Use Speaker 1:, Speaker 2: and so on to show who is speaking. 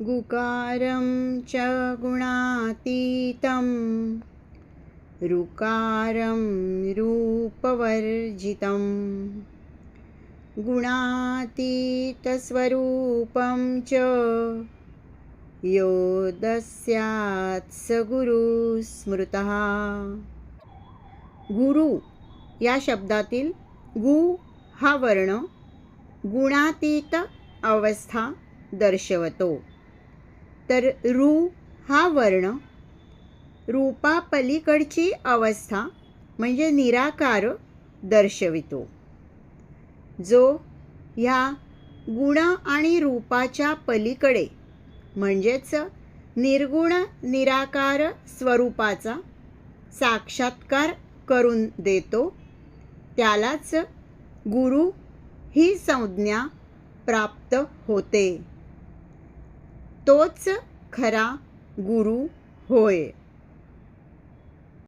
Speaker 1: गुकारं च गुणातीतं ऋकारं रूपवर्जितं। गुणातीतस्वरूपं च यो दस्यात् स गुरुस्मृतः गुरु या शब्दातील गु हा वर्ण गुणातीत अवस्था दर्शवतो। तर रु हा वर्ण रूपापलीकडची अवस्था म्हणजे निराकार दर्शवितो. जो ह्या गुण आणि रूपाच्या पलीकडे म्हणजेच निर्गुण निराकार स्वरूपाचा साक्षात्कार करून देतो त्यालाच गुरु ही संज्ञा प्राप्त होते. तोच खरा गुरु होय.